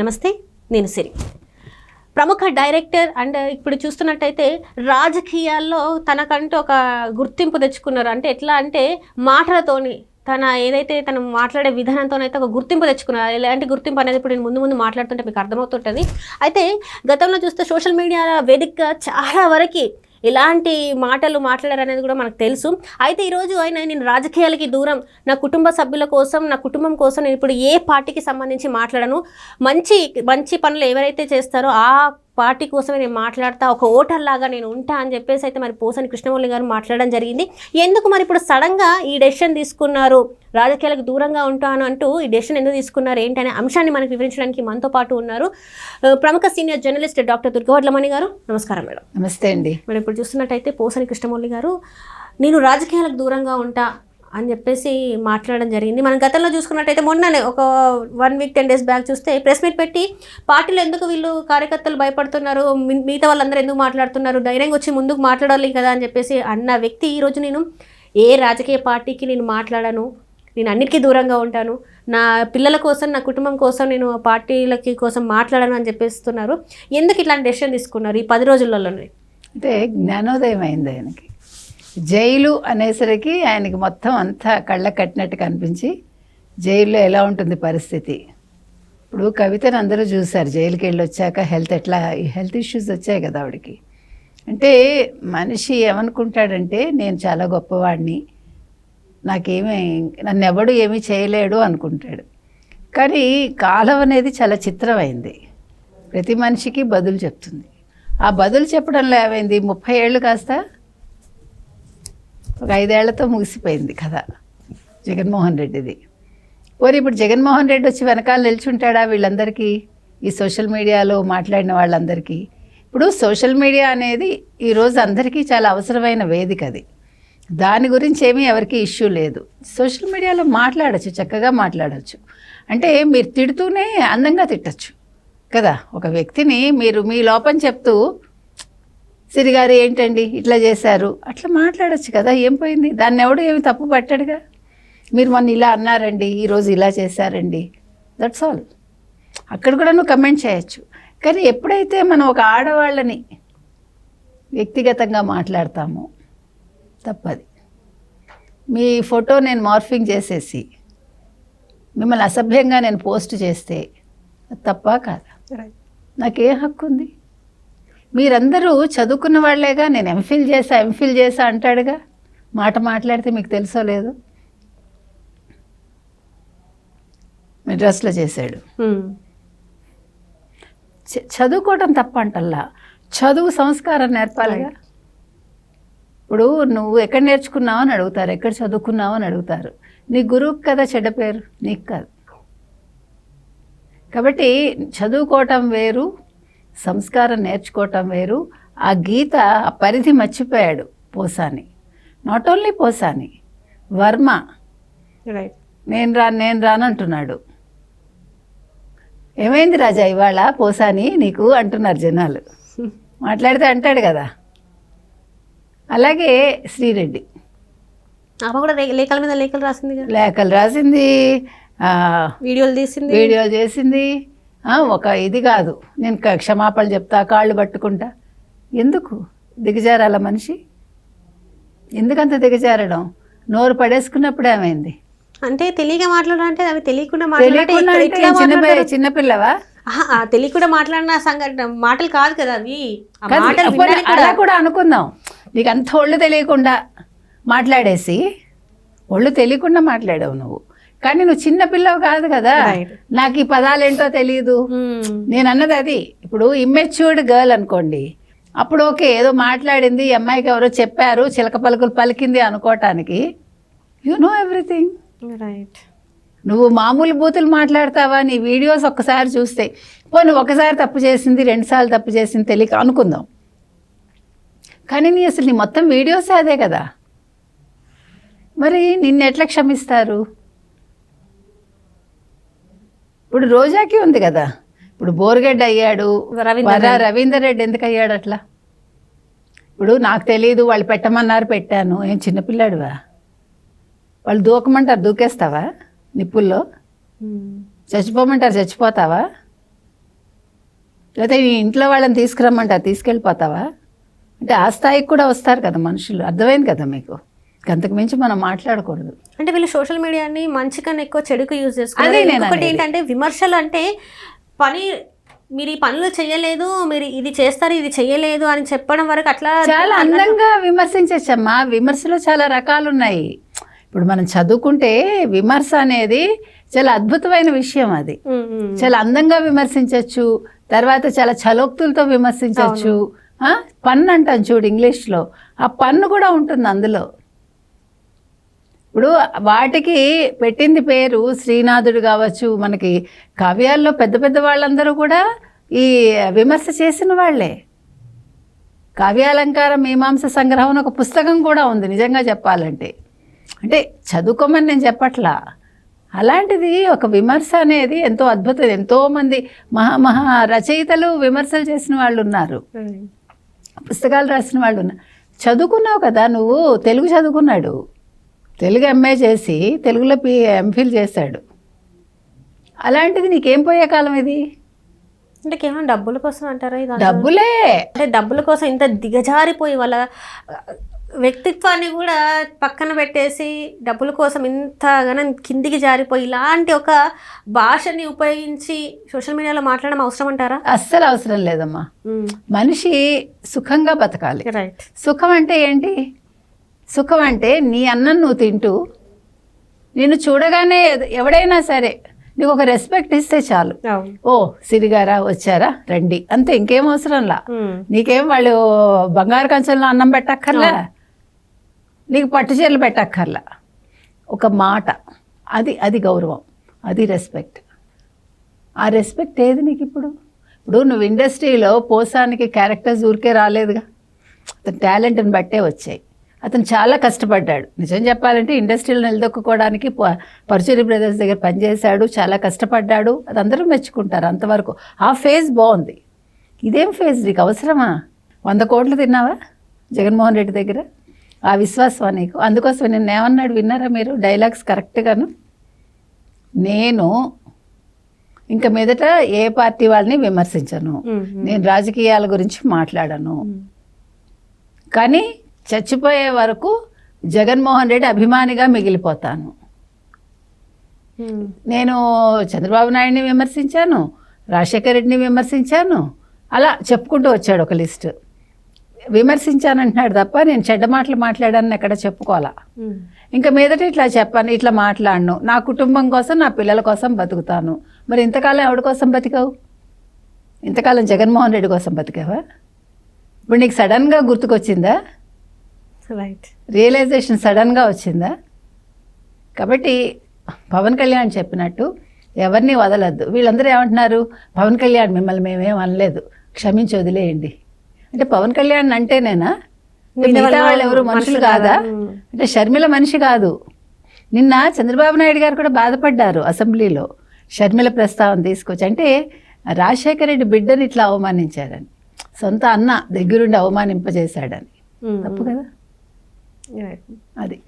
నమస్తే నేను సిరి. ప్రముఖ డైరెక్టర్ అండ్ ఇప్పుడు చూస్తున్నట్టయితే రాజకీయాల్లో తనకంటూ ఒక గుర్తింపు తెచ్చుకున్నారు. అంటే ఎట్లా అంటే మాటలతోని తన ఏదైతే తను మాట్లాడే విధానంతోనైతే ఒక గుర్తింపు తెచ్చుకున్నారు. ఎలాంటి గుర్తింపు అనేది ఇప్పుడు నేను ముందు ముందు మాట్లాడుతుంటే మీకు అర్థమవుతుంటుంది. అయితే గతంలో చూస్తే సోషల్ మీడియా వేదికగా చాలా వరకు ఎలాంటి మాటలు మాట్లాడారనేది కూడా మనకు తెలుసు. అయితే ఈరోజు ఆయన నేను రాజకీయాలకి దూరం. నా కుటుంబ సభ్యుల కోసం నా కుటుంబం కోసం నేను ఇప్పుడు ఏ పార్టీకి సంబంధించి మాట్లాడను? మంచి మంచి పనులు ఎవరైతే చేస్తారో ఆ పార్టీ కోసమే నేను మాట్లాడతా ఒక ఓటర్ లాగా నేను ఉంటా అని చెప్పేసి అయితే మరి పోసని కృష్ణమౌళి గారు మాట్లాడడం జరిగింది. ఎందుకు మరి ఇప్పుడు సడన్గా ఈ డెసిషన్ తీసుకున్నారు? రాజకీయాలకు దూరంగా ఉంటాను అంటూ ఈ డెసిషన్ ఎందుకు తీసుకున్నారు? ఏంటనే అంశాన్ని మనకు వివరించడానికి మనతో పాటు ఉన్నారు ప్రముఖ సీనియర్ జర్నలిస్ట్ డాక్టర్ దుర్గవడ్లమణి గారు. నమస్కారం మేడం. నమస్తే అండి. మనం ఇప్పుడు చూస్తున్నట్టయితే పోసని కృష్ణమౌళి గారు నేను రాజకీయాలకు దూరంగా ఉంటా అని చెప్పేసి మాట్లాడడం జరిగింది. మనం గతంలో చూసుకున్నట్టయితే మొన్ననే ఒక one week ten days back చూస్తే ప్రెస్ మీట్ పెట్టి పార్టీలు ఎందుకు వీళ్ళు కార్యకర్తలు భయపడుతున్నారు? మిగతా వాళ్ళందరూ ఎందుకు మాట్లాడుతున్నారు? ధైర్యంగా వచ్చి ముందుకు మాట్లాడాలి కదా అని చెప్పేసి అన్న వ్యక్తి ఈరోజు నేను ఏ రాజకీయ పార్టీకి నేను మాట్లాడను. నేను అన్నిటికీ దూరంగా ఉంటాను. నా పిల్లల కోసం నా కుటుంబం కోసం నేను పార్టీలకి కోసం మాట్లాడను అని చెప్పేస్తున్నారు. ఎందుకు ఇట్లాంటి డెసిషన్ తీసుకున్నారు ఈ పది రోజులలోనే? అంటే జ్ఞానోదయం అయింది ఆయనకి. జైలు అనేసరికి ఆయనకి మొత్తం అంతా కళ్ళ కట్టినట్టు కనిపించి జైల్లో ఎలా ఉంటుంది పరిస్థితి. ఇప్పుడు కవితను అందరూ చూశారు జైలుకి వెళ్ళి వచ్చాక హెల్త్ ఎట్లా హెల్త్ ఇష్యూస్ వచ్చాయి కదా ఆవిడకి. అంటే మనిషి ఏమనుకుంటాడంటే నేను చాలా గొప్పవాడిని నాకేమీ నన్ను ఎవడు ఏమీ చేయలేడు అనుకుంటాడు. కానీ కాలం అనేది చాలా చిత్రమైంది. ప్రతి మనిషికి బదులు చెప్తుంది. ఆ బదులు చెప్పడంలో ఏమైంది? ముప్పై ఏళ్ళు కాస్త ఒక ఐదేళ్ళతో ముగిసిపోయింది కథ జగన్మోహన్ రెడ్డిది. పోనీ ఇప్పుడు జగన్మోహన్ రెడ్డి వచ్చి వెనకాల నిల్చుంటాడా వీళ్ళందరికీ? ఈ సోషల్ మీడియాలో మాట్లాడిన వాళ్ళందరికీ? ఇప్పుడు సోషల్ మీడియా అనేది ఈరోజు అందరికీ చాలా అవసరమైన వేదిక అది. దాని గురించి ఏమీ ఎవరికి ఇష్యూ లేదు. సోషల్ మీడియాలో మాట్లాడచ్చు చక్కగా మాట్లాడచ్చు. అంటే మీరు తిడుతూనే అందంగా తిట్టచ్చు కదా. ఒక వ్యక్తిని మీరు మీ లోపం చెప్తూ సిరిగారు ఏంటండి ఇట్లా చేశారు? అట్లా మాట్లాడొచ్చు కదా ఏం పోయింది? దాన్ని ఎవడు ఏమి తప్పు పట్టాడుగా? మీరు మొన్న ఇలా అన్నారండి ఈరోజు ఇలా చేశారండి. దట్స్ ఆల్ అక్కడ కూడా నువ్వు కమెంట్ చేయొచ్చు. కానీ ఎప్పుడైతే మనం ఒక ఆడవాళ్ళని వ్యక్తిగతంగా మాట్లాడతామో తప్పది. మీ ఫోటో నేను మార్ఫింగ్ చేసేసి మిమ్మల్ని అసభ్యంగా నేను పోస్ట్ చేస్తే తప్పా కాదా? నాకే హక్కు ఉంది మీరందరూ చదువుకున్న వాళ్ళేగా? నేను ఎంఫిల్ చేసా ఎంఫిల్ చేసా అంటాడుగా? మాట మాట్లాడితే మీకు తెలుసో లేదు? మెడ్రాస్లో చేశాడు. చదువుకోవటం తప్ప అంటల్లా చదువు సంస్కారం నేర్పాలిగా? ఇప్పుడు నువ్వు ఎక్కడ నేర్చుకున్నావు అని అడుగుతారు ఎక్కడ చదువుకున్నావు అని అడుగుతారు. నీ గురువుకి కదా చెడ్డ పేరు? నీకు కాదు. కాబట్టి చదువుకోవటం వేరు సంస్కారం నేర్చుకోవటం వేరు. ఆ గీత ఆ పరిధి మర్చిపోయాడు Posani. Not only Posani Varma. Right నేను రా నేను రానంటున్నాడు. ఏమైంది రాజా ఇవాళ పోసాని నీకు అంటున్నారు జనాలు. మాట్లాడితే అంటాడు కదా. అలాగే శ్రీరెడ్డి. ఆమె కూడా లేఖల మీద లేఖలు రాసింది లేఖలు రాసింది వీడియోలు తీసింది? వీడియోలు చేసింది. ఒక ఇది కాదు. నేను క్షమాపణలు చెప్తా కాళ్ళు పట్టుకుంటా. ఎందుకు? దిగజారాల మనిషి? ఎందుకంత దిగజారడం? నోరు పడేసుకున్నప్పుడు ఏమైంది? అంటే తెలియక మాట్లాడాలంటే అంటే అవి తెలియకుండా మాట్లాడతారు? చిన్నపిల్లవా? తెలియకుండా మాట్లాడిన సంఘటన మాటలు కాదు కదా అవి. అలా కూడా అనుకుందాం. నీకు అంత ఒళ్ళు తెలియకుండా మాట్లాడేసి ఒళ్ళు తెలియకుండా మాట్లాడావు నువ్వు. కానీ నువ్వు చిన్న పిల్లవు కాదు కదా. నాకు ఈ పదాలేంటో తెలియదు ఉమ్. నేను అన్నది అది. ఇప్పుడు ఇమ్మెచ్యూర్డ్ గర్ల్ అనుకోండి. అప్పుడు ఓకే ఏదో మాట్లాడింది అమ్మాయికి ఎవరో చెప్పారు చిలక పలుకులు పలికింది అనుకోవటానికి యు నో ఎవ్రీథింగ్ రైట్ నువ్వు మామూలు బూతులు మాట్లాడతావా? నీ వీడియోస్ ఒక్కసారి చూస్తే. పోనీ ఒకసారి తప్పు చేసింది రెండుసార్లు తప్పు చేసింది తెలియక అనుకుందాం. కానీ నీ అసలు నీ మొత్తం వీడియోస్ అదే కదా. మరి నిన్ను ఎట్లా క్షమిస్తారు? ఇప్పుడు రోజాకి ఉంది కదా. ఇప్పుడు బోర్గడ్డ అయ్యాడు. రవీందర్ రెడ్డి. ఎందుకు అయ్యాడు అట్లా? ఇప్పుడు నాకు తెలియదు వాళ్ళు పెట్టమన్నారు పెట్టాను. ఏం చిన్నపిల్లాడువా వాళ్ళు దూకమంటారు దూకేస్తావా? నిప్పుల్లో. చచ్చిపోమంటారు చచ్చిపోతావా? లేకపోతే నీ ఇంట్లో వాళ్ళని తీసుకురమ్మంటే తీసుకెళ్ళిపోతావా? అంటే ఆ స్థాయికి కూడా వస్తారు కదా మనుషులు. అర్థమైంది కదా మీకు? అంతకు మించి మనం మాట్లాడకూడదు. అంటే వీళ్ళు సోషల్ మీడియాని మంచి కన్నా ఎక్కువ చెడుకు యూజ్ నేను ఇంకొకటి. ఏంటంటే విమర్శలు అంటే పని మీరు ఈ పనులు చేయలేదు మీరు ఇది చేస్తారు ఇది చేయలేదు అని చెప్పడం వరకు అట్లా చాలా అందంగా విమర్శించచ్చమ్మా. విమర్శలో చాలా రకాలు ఉన్నాయి ఇప్పుడు మనం చదువుకుంటే విమర్శ అనేది చాలా అద్భుతమైన విషయం అది. చాలా అందంగా విమర్శించవచ్చు తర్వాత చాలా చలోక్తులతో విమర్శించవచ్చు? పన్ను అంటాం చూడు ఇంగ్లీష్లో. ఆ పన్ను కూడా ఉంటుంది అందులో. ఇప్పుడు వాటికి పెట్టింది పేరు శ్రీనాథుడు కావచ్చు మనకి కావ్యాల్లో పెద్ద పెద్ద వాళ్ళందరూ కూడా ఈ విమర్శ చేసిన వాళ్ళే. కావ్యాలంకార మీమాంస సంగ్రహం ఒక పుస్తకం కూడా ఉంది నిజంగా చెప్పాలంటే. అంటే చదువుకోమని నేను చెప్పట్లా. అలాంటిది ఒక విమర్శ అనేది ఎంతో అద్భుతం. ఎంతోమంది మహా మహా రచయితలు విమర్శలు చేసిన వాళ్ళు ఉన్నారు. పుస్తకాలు రాసిన వాళ్ళు ఉన్నారు. చదువుకున్నావు కదా నువ్వు తెలుగు చదువుకున్నాడు. తెలుగు ఎంఏ చేసి తెలుగులో పి ఎంఫిల్ చేశాడు అలాంటిది నీకేం పోయే కాలం ఇది? అంటే కేవలం డబ్బుల కోసం అంటారా ఇది డబ్బులే! అంటే డబ్బుల కోసం ఇంత దిగజారిపోయి వాళ్ళ వ్యక్తిత్వాన్ని కూడా పక్కన పెట్టేసి డబ్బుల కోసం ఇంతగానో కిందికి జారిపోయి ఇలాంటి ఒక భాషని ఉపయోగించి సోషల్ మీడియాలో మాట్లాడడం అవసరం అంటారా? అస్సలు అవసరం లేదమ్మా. మనిషి సుఖంగా బతకాలి. రైట్ సుఖం అంటే ఏంటి? సుఖం అంటే నీ అన్నం నువ్వు తింటూ నిన్ను చూడగానే ఎవడైనా సరే నీకు ఒక రెస్పెక్ట్ ఇస్తే చాలు. ఓ సిరిగారా వచ్చారా రండి. అంతే ఇంకేం అవసరంలా. నీకేం వాళ్ళు బంగారు కంచెంలో అన్నం పెట్టక్కర్లా? నీకు పట్టు చీరలు పెట్టక్కర్లా? ఒక మాట. అది అది గౌరవం. అది రెస్పెక్ట్. ఆ రెస్పెక్ట్ ఏది నీకు ఇప్పుడు ఇప్పుడు నువ్వు ఇండస్ట్రీలో పోసానికి క్యారెక్టర్స్ ఊరికే రాలేదుగా. అతని టాలెంట్ని బట్టే వచ్చాయి. అతను చాలా కష్టపడ్డాడు. నిజం చెప్పాలంటే ఇండస్ట్రీలో నిలదొక్కుకోవడానికి ప- పరుచూరి బ్రదర్స్ దగ్గర పనిచేశాడు చాలా కష్టపడ్డాడు. అది అందరూ మెచ్చుకుంటారు అంతవరకు. ఆ ఫేజ్ బాగుంది. ఇదేం ఫేజ్? నీకు అవసరమా? వంద కోట్లు తిన్నావా? జగన్మోహన్ రెడ్డి దగ్గర? ఆ విశ్వాసం నీకు? అందుకోసం నేను ఏమన్నాడు? విన్నారా మీరు? డైలాగ్స్ కరెక్ట్గాను? నేను ఇంక మీదట ఏ పార్టీ వాళ్ళని విమర్శించను. నేను రాజకీయాల గురించి మాట్లాడను. కానీ చచ్చిపోయే వరకు జగన్మోహన్ రెడ్డి అభిమానిగా మిగిలిపోతాను. నేను చంద్రబాబు నాయుడిని విమర్శించాను రాజశేఖర రెడ్డిని విమర్శించాను అలా చెప్పుకుంటూ వచ్చాడు ఒక లిస్ట్. విమర్శించానంటున్నాడు తప్ప నేను చెడ్డ మాటలు మాట్లాడానని ఎక్కడ చెప్పుకోవాలా. ఇంకా మీదట ఇట్లా చెప్పాను ఇట్లా మాట్లాడను. నా కుటుంబం కోసం నా పిల్లల కోసం బతుకుతాను. మరి ఇంతకాలం ఎవరి కోసం బతికావు? ఇంతకాలం జగన్మోహన్ రెడ్డి కోసం బతికావా? ఇప్పుడు నీకు సడన్గా గుర్తుకొచ్చిందా? రైట్ రియలైజేషన్ సడన్గా వచ్చిందా? కాబట్టి పవన్ కళ్యాణ్ చెప్పినట్టు ఎవరిని వదలద్దు. వీళ్ళందరూ ఏమంటున్నారు? పవన్ కళ్యాణ్ మిమ్మల్ని మేమేం అనలేదు. క్షమించి వదిలేయండి. అంటే పవన్ కళ్యాణ్ అంటేనేనా? మిగతా వాళ్ళు ఎవరు మనుషులు కాదా? అంటే షర్మిల మనిషి కాదు. నిన్న చంద్రబాబు నాయుడు గారు కూడా బాధపడ్డారు అసెంబ్లీలో. షర్మిల ప్రస్తావన తీసుకొచ్చి అంటే రాజశేఖర రెడ్డి బిడ్డని ఇట్లా అవమానించారని. సొంత అన్న దగ్గరుండి అవమానింపజేశాడని. తప్పు కదా? అది